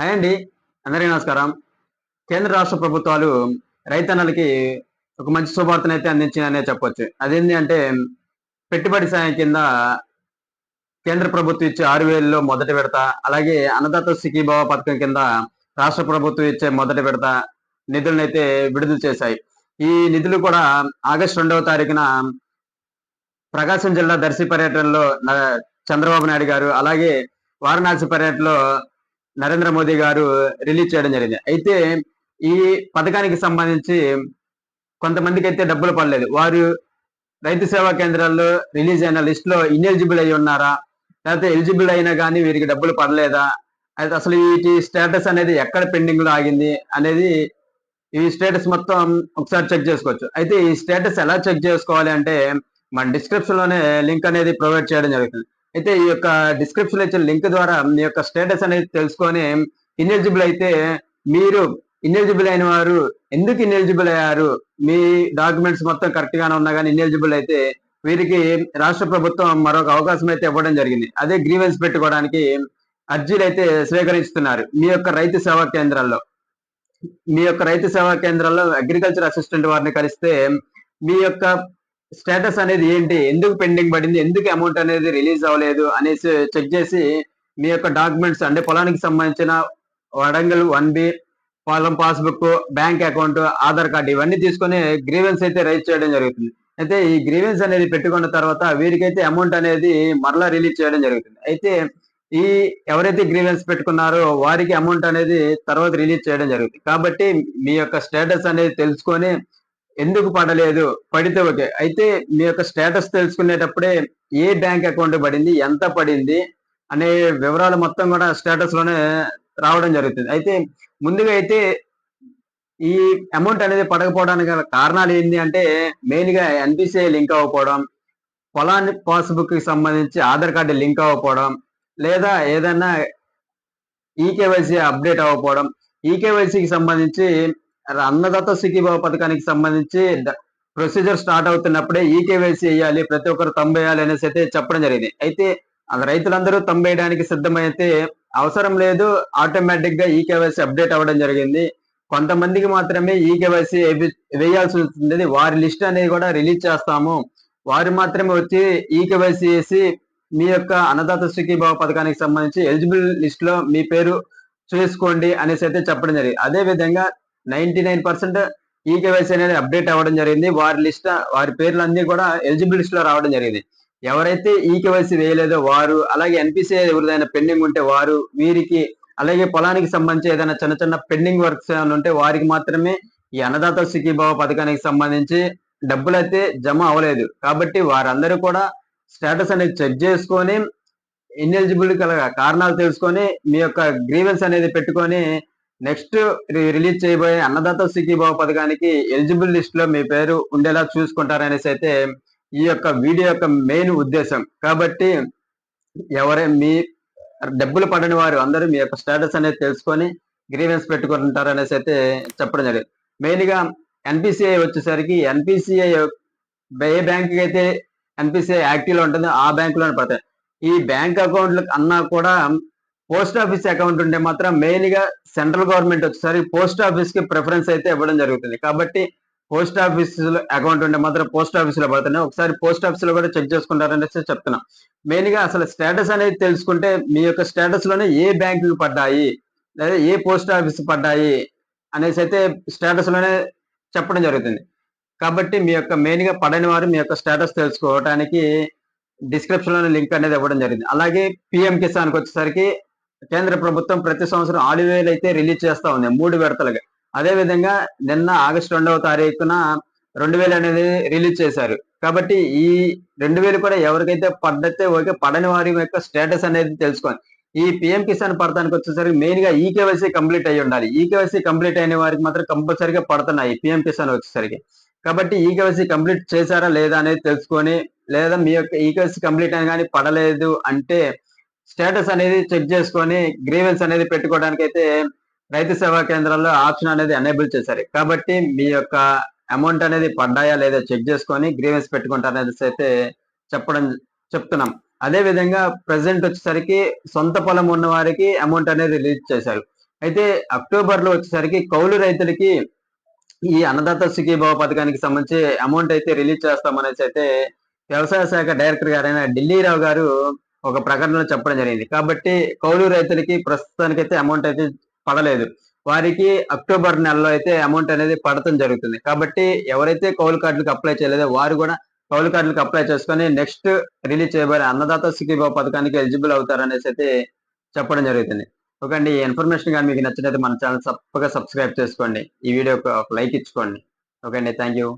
Hi అండి. అందరికీ నమస్కారం. కేంద్ర రాష్ట్ర ప్రభుత్వాలు రైతన్నలకి ఒక మంచి శుభార్తను అయితే అందించిందనే చెప్పొచ్చు. అదేంటి అంటే పెట్టుబడి సాయం కింద కేంద్ర ప్రభుత్వం ఇచ్చే ఆరు వేలలో మొదటి విడత అలాగే అన్నదాత సికీభావ పథకం కింద రాష్ట్ర ప్రభుత్వం ఇచ్చే మొదటి విడత నిధులను అయితే విడుదల చేశాయి. ఈ నిధులు కూడా ఆగస్టు రెండవ తారీఖున ప్రకాశం జిల్లా దర్శి పర్యటనలో న- చంద్రబాబు నాయుడు గారు అలాగే వారణాసి పర్యటనలో నరేంద్ర మోదీ గారు రిలీజ్ చేయడం జరిగింది. అయితే ఈ పథకానికి సంబంధించి కొంతమందికి అయితే డబ్బులు పడలేదు. వారు రైతు సేవా కేంద్రాల్లో రిలీజ్ అయిన లిస్ట్లో ఇన్ఎలిజిబుల్ అయి ఉన్నారా? లేకపోతే ఎలిజిబుల్ అయినా కానీ వీరికి డబ్బులు పడలేదా? అయితే అసలు వీటి స్టేటస్ అనేది ఎక్కడ పెండింగ్లో ఆగింది అనేది ఈ స్టేటస్ మొత్తం ఒకసారి చెక్ చేసుకోవచ్చు. అయితే ఈ స్టేటస్ ఎలా చెక్ చేసుకోవాలి అంటే మన డిస్క్రిప్షన్లోనే లింక్ అనేది ప్రొవైడ్ చేయడం జరుగుతుంది. అయితే ఈ యొక్క డిస్క్రిప్షన్ ఇచ్చిన లింక్ ద్వారా మీ యొక్క స్టేటస్ అనేది తెలుసుకొని ఇన్ఎలిజిబుల్ అయితే మీరు ఇన్ఎలిజిబుల్ అయిన వారు ఎందుకు ఇన్ఎలిజిబుల్ అయ్యారు? మీ డాక్యుమెంట్స్ మొత్తం కరెక్ట్ గానే ఉన్నా కానీ ఇన్ఎలిజిబుల్ అయితే వీరికి రాష్ట్ర ప్రభుత్వం మరొక అవకాశం అయితే ఇవ్వడం జరిగింది. అదే గ్రీవెన్స్ పెట్టుకోవడానికి అర్జీలు అయితే స్వీకరిస్తున్నారు మీ యొక్క రైతు సేవా కేంద్రాల్లో. మీ యొక్క రైతు సేవా కేంద్రాల్లో అగ్రికల్చర్ అసిస్టెంట్ వారిని కలిస్తే మీ యొక్క స్టేటస్ అనేది ఏంటి? ఎందుకు పెండింగ్ పడింది? ఎందుకు అమౌంట్ అనేది రిలీజ్ అవ్వలేదు? అనేసి చెక్ చేసి మీ యొక్క డాక్యుమెంట్స్ అంటే పొలానికి సంబంధించిన వడంగల్ వన్ బి పొలం passbook bank account Aadhaar card ఇవన్నీ తీసుకొని గ్రీవెన్స్ అయితే రైజ్ చేయడం జరుగుతుంది. అయితే ఈ గ్రీవెన్స్ అనేది పెట్టుకున్న తర్వాత వీరికైతే అమౌంట్ అనేది మరలా రిలీజ్ చేయడం జరుగుతుంది. అయితే ఈ ఎవరైతే గ్రీవెన్స్ పెట్టుకున్నారో వారికి అమౌంట్ అనేది తర్వాత రిలీజ్ చేయడం జరుగుతుంది. కాబట్టి మీ యొక్క స్టేటస్ అనేది తెలుసుకొని ఎందుకు పడలేదు? పడితే ఓకే. అయితే మీ యొక్క స్టేటస్ తెలుసుకునేటప్పుడే ఏ బ్యాంక్ అకౌంట్ పడింది? ఎంత పడింది? అనే వివరాలు మొత్తం కూడా స్టేటస్లోనే రావడం జరుగుతుంది. అయితే ముందుగా అయితే ఈ అమౌంట్ అనేది పడకపోవడానికి గల కారణాలు ఏంటి అంటే మెయిన్గా ఎన్పిసిఐ లింక్ అవ్వకపోవడం పొలాన్ని పాస్బుక్కి సంబంధించి ఆధార్ కార్డు లింక్ అవ్వకపోవడం లేదా ఏదైనా ఈకేవైసీ అప్డేట్ అవ్వకపోవడం ఈకేవైసీకి సంబంధించి అన్నదాత సికిబాబు పథకానికి సంబంధించి ప్రొసీజర్ స్టార్ట్ అవుతున్నప్పుడే ఈకేవైసీ వేయాలి ప్రతి ఒక్కరు వేయాలి అనేసి అయితే చెప్పడం జరిగింది. అయితే రైతులందరూ తంబేయడానికి సిద్ధమైతే అవసరం లేదు ఆటోమేటిక్గా ఈకేవైసీ అప్డేట్ అవ్వడం జరిగింది. కొంతమందికి మాత్రమే ఈకేవైసీ వేయాల్సి ఉంటుంది వారి లిస్ట్ అనేది కూడా రిలీజ్ చేస్తాము. వారు మాత్రమే వచ్చి ఈకేవైసీ వేసి మీ యొక్క అన్నదాత సుఖీభావ పథకానికి సంబంధించి ఎలిజిబుల్ లిస్ట్లో మీ పేరు చూసుకోండి అనేసి అయితే చెప్పడం జరిగింది. అదే విధంగా నైన్టీ నైన్ పర్సెంట్ ఈకేవైసీ అనేది అప్డేట్ అవ్వడం జరిగింది. వారి లిస్ట్ వారి పేర్లు కూడా ఎలిజిబుల్ లిస్ట్లో రావడం జరిగింది. ఎవరైతే ఈకేవైసీ వేయలేదో వారు అలాగే ఎన్పిసిఐ ఎవరిదైనా పెండింగ్ ఉంటే వారు వీరికి అలాగే పొలానికి సంబంధించి ఏదైనా చిన్న చిన్న పెండింగ్ వర్క్స్ ఏమైనా ఉంటే వారికి మాత్రమే ఈ అన్నదాత సుఖీభావ పథకానికి సంబంధించి డబ్బులు అయితే జమ అవ్వలేదు. కాబట్టి వారందరూ కూడా స్టేటస్ అనేది చెక్ చేసుకొని ఇన్ఎలిజిబిలిటీ కల కారణాలు తెలుసుకొని మీ యొక్క గ్రీవెన్స్ అనేది పెట్టుకొని నెక్స్ట్ రిలీజ్ చేయబోయే అన్నదాత సుఖీభావ పథకానికి ఎలిజిబుల్ లిస్ట్లో మీ పేరు ఉండేలా చూసుకుంటారనేసి అయితే ఈ యొక్క వీడియో యొక్క మెయిన్ ఉద్దేశం. కాబట్టి ఎవరే మీ డబ్బులు పడని వారు అందరూ మీ యొక్క స్టేటస్ అనేది తెలుసుకొని గ్రీవెన్స్ పెట్టుకుంటారు అనేసి అయితే చెప్పడం జరిగింది. మెయిన్గా ఎన్పిసిఐ వచ్చేసరికి ఎన్పిసిఐ ఏ బ్యాంక్ అయితే ఎన్పిసిఐ యాక్టివ్లో ఉంటుందో ఆ బ్యాంకులో పడతాయి. ఈ బ్యాంక్ అకౌంట్లు అన్నా కూడా పోస్ట్ ఆఫీస్ అకౌంట్ ఉంటే మాత్రం మెయిన్గా సెంట్రల్ గవర్నమెంట్ వచ్చేసరికి పోస్ట్ ఆఫీస్కి ప్రిఫరెన్స్ అయితే ఇవ్వడం జరుగుతుంది. కాబట్టి పోస్ట్ ఆఫీస్లో అకౌంట్ ఉంటే మాత్రం పోస్ట్ ఆఫీస్లో పడుతున్నాయి ఒకసారి పోస్ట్ ఆఫీస్లో కూడా చెక్ చేసుకుంటారనేసి చెప్తున్నాం. మెయిన్గా అసలు స్టేటస్ అనేది తెలుసుకుంటే మీ యొక్క స్టేటస్లోనే ఏ బ్యాంకులు పడ్డాయి లేదా ఏ పోస్ట్ ఆఫీస్ పడ్డాయి అనేసి అయితే స్టేటస్లోనే చెప్పడం జరుగుతుంది. కాబట్టి మీ యొక్క మెయిన్గా పడని వారు మీ యొక్క స్టేటస్ తెలుసుకోవడానికి డిస్క్రిప్షన్లోనే లింక్ అనేది ఇవ్వడం జరిగింది. అలాగే పిఎం కిసాన్కి వచ్చేసరికి కేంద్ర ప్రభుత్వం ప్రతి సంవత్సరం ఆడివేలు అయితే రిలీజ్ చేస్తా ఉంది మూడు విడతలుగా. అదే విధంగా నిన్న ఆగస్టు రెండవ తారీఖున రెండు వేలు అనేది రిలీజ్ చేశారు. కాబట్టి ఈ రెండు వేలు కూడా ఎవరికైతే పడ్డతే ఓకే పడని వారి యొక్క స్టేటస్ అనేది తెలుసుకోండి ఈ పిఎం కిసాన్ పడతానికి వచ్చేసరికి మెయిన్గా ఈకేవైసీ కంప్లీట్ అయ్యి ఉండాలి. ఈకేవైసీ కంప్లీట్ అయిన వారికి మాత్రం కంపల్సరిగా పడుతున్నాయి పిఎం కిసాన్ వచ్చేసరికి. కాబట్టి ఈకేవైసీ కంప్లీట్ చేశారా లేదా అనేది తెలుసుకొని లేదా మీ యొక్క ఈకేవైసీ కంప్లీట్ అయిన కానీ పడలేదు అంటే స్టేటస్ అనేది చెక్ చేసుకొని గ్రీవెన్స్ అనేది పెట్టుకోవడానికి అయితే రైతు సేవా కేంద్రాల్లో ఆప్షన్ అనేది ఎనేబుల్ చేశారు. కాబట్టి మీ యొక్క అమౌంట్ అనేది పడ్డాయా లేదా చెక్ చేసుకొని గ్రీవెన్స్ పెట్టుకుంటారనేది అయితే చెప్పడం చెప్తున్నాం. అదే విధంగా ప్రజెంట్ వచ్చేసరికి సొంత పొలం ఉన్న వారికి అమౌంట్ అనేది రిలీజ్ చేశారు. అయితే అక్టోబర్లో వచ్చేసరికి కౌలు రైతులకి ఈ అన్నదాత సుఖీభావ పథకానికి సంబంధించి అమౌంట్ అయితే రిలీజ్ చేస్తామనేసి అయితే వ్యవసాయ శాఖ డైరెక్టర్ గారైన ఢిల్లీరావు గారు ఒక ప్రకటనలో చెప్పడం జరిగింది. కాబట్టి కౌలు రైతులకి ప్రస్తుతానికైతే అమౌంట్ అయితే పడలేదు. వారికి అక్టోబర్ నెలలో అయితే అమౌంట్ అనేది పడటం జరుగుతుంది. కాబట్టి ఎవరైతే కౌలు కార్డులకు అప్లై చేయలేదో వారు కూడా కౌలు కార్డులకు అప్లై చేసుకొని నెక్స్ట్ రిలీజ్ చేయబడే అన్నదాత సుఖీభావ పథకానికి ఎలిజిబుల్ అవుతారనేసి అయితే చెప్పడం జరుగుతుంది. ఓకే అండి ఈ ఇన్ఫర్మేషన్ కానీ మీకు నచ్చినట్టు మన ఛానల్ తప్పగా సబ్స్క్రైబ్ చేసుకోండి. ఈ వీడియోకి ఒక లైక్ ఇచ్చుకోండి. ఓకే అండి థ్యాంక్ యూ